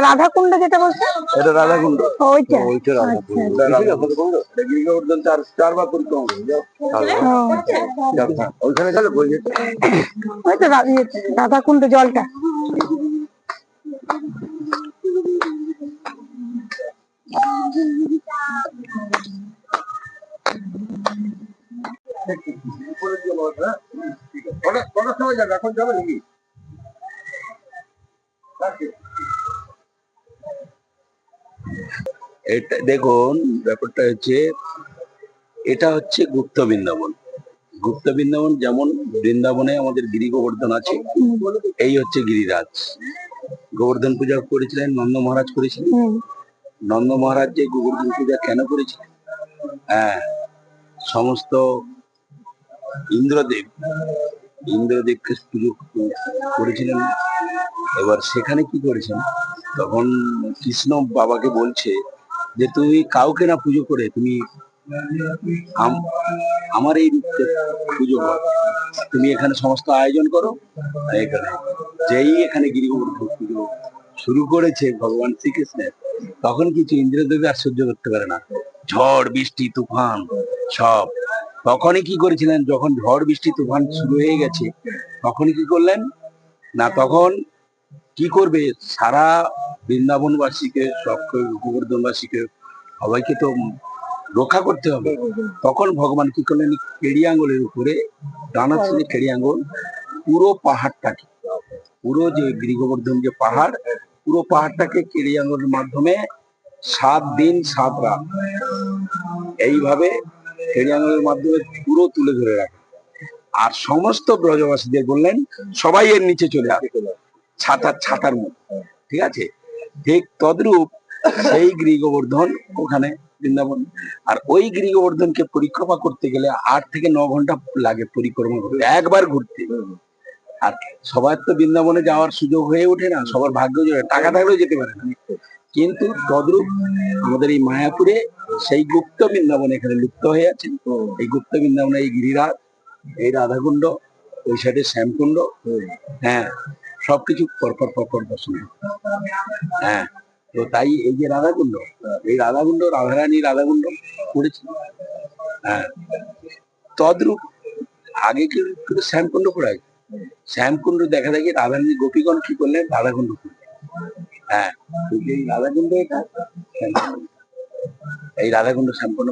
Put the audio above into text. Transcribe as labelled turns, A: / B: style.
A: রাধাকুণ্ড যেটা বলছে?
B: এটা রাধাকুণ্ড।
A: ওইটা।
B: ওইটা
A: আচ্ছা,
B: রাধাকুণ্ড। এটা গৃহবর্ধন চার চারবার পরিক্রমা করে যাও
A: ও,
B: ওইখানে চলো
A: ওই তো রা- ইয়েতে, রাধাকুণ্ড জলটা।
B: কটার সময় যাবে? এখন যাবে নাকি? এটা দেখুন ব্যাপারটা হচ্ছে এটা হচ্ছে গুপ্ত বৃন্দাবন। গুপ্ত বৃন্দাবন যেমন বৃন্দাবনে আমাদের গিরি গোবর্ধন আছে এই হচ্ছে গিরিরাজ। গোবর্ধন পূজা করেছিলেন নন্দ মহারাজ করেছিলেন। নন্দ মহারাজ যে গোবর্ধন পূজা কেন করেছিলেন? হ্যাঁ সমস্ত ইন্দ্রদেব ইন্দ্রদেবকে পুজো করেছিলেন। এবার সেখানে কি করেছেন? তখন কৃষ্ণ বাবাকে বলছে যে তুমি কাউকে না পুজো করে, তুমি আমার এই রূপকে পুজো করো। তুমি এখানে সমস্ত আয়োজন করো এখানে যেই এখানে গিরিগোবর্ধন পুজো শুরু করেছে ভগবান শ্রীকৃষ্ণের, তখন কিছু ইন্দ্রদেব আর সহ্য করতে পারে না। ঝড়, বৃষ্টি, তুফান সব তখনই কি করেছিলেন? যখন ঝড় বৃষ্টি, তুফান শুরু হয়ে গেছে, তখনই কি করলেন? না, তখন কি করবে? সারা বৃন্দাবনবাসীকে গোবর্ধনবাসীকে, সবাইকে তো রক্ষা করতে হবে। তখন ভগবান কি করলেন? কেড়ি আঙ্গুলের উপরে, ডানা ছিল কেড়ি আঙ্গুল পুরো পাহাড়টাকে, পুরো যে গৃহবর্ধন যে পাহাড়, পুরো পাহাড়টাকে কেড়ি আঙ্গুলের মাধ্যমে সাত দিন, সাত রাত, এইভাবে আঙ্গুলের মাধ্যমে পুরো তুলে ধরে রাখে। আর সমস্ত ব্রজবাসীদের বললেন, সবাই এর নিচে চলে আসে। ছাতার ছাতার মধ্যে। ঠিক আছে? ঠিক তদ্রূপ সেই গৃহবর্ধন ওখানে বৃন্দাবন। আর ওই গৃহবর্ধনকে পরিক্রমা করতে গেলে আট থেকে ন ঘণ্টা লাগে পরিক্রমা করতে। একবার ঘুরতে। আর সবার তো বৃন্দাবনে যাওয়ার সুযোগ হয়ে ওঠে না, সবার ভাগ্য টাকা থাকলেও যেতে পারে না। কিন্তু তদ্রূপ আমাদের এই মায়াপুরে সেই গুপ্ত বৃন্দাবন এখানে লুপ্ত হয়ে আছে। এই গুপ্ত বৃন্দাবনে এই গিরিরাজ, এই রাধাকুণ্ড, ওই সাইডে শ্যামকুণ্ড হ্যাঁ সবকিছু পরপর পরপর দর্শন হয়। তো তাই এই যে রাধাকুণ্ড, এই রাধাকুণ্ড, রাধারানী রাধাকুণ্ড করেছে। হ্যাঁ তদ্রূপ আগে কিন্তু শ্যামকুণ্ড করায় শ্যামকুণ্ড দেখা দেখি রাধারানী গোপীগণ কি করলেন? রাধাকুণ্ড করলেন। হ্যাঁ এই রাধাকুণ্ড এটা, শ্যামকুণ্ড। এই রাধাকুণ্ড শ্যামকুণ্ড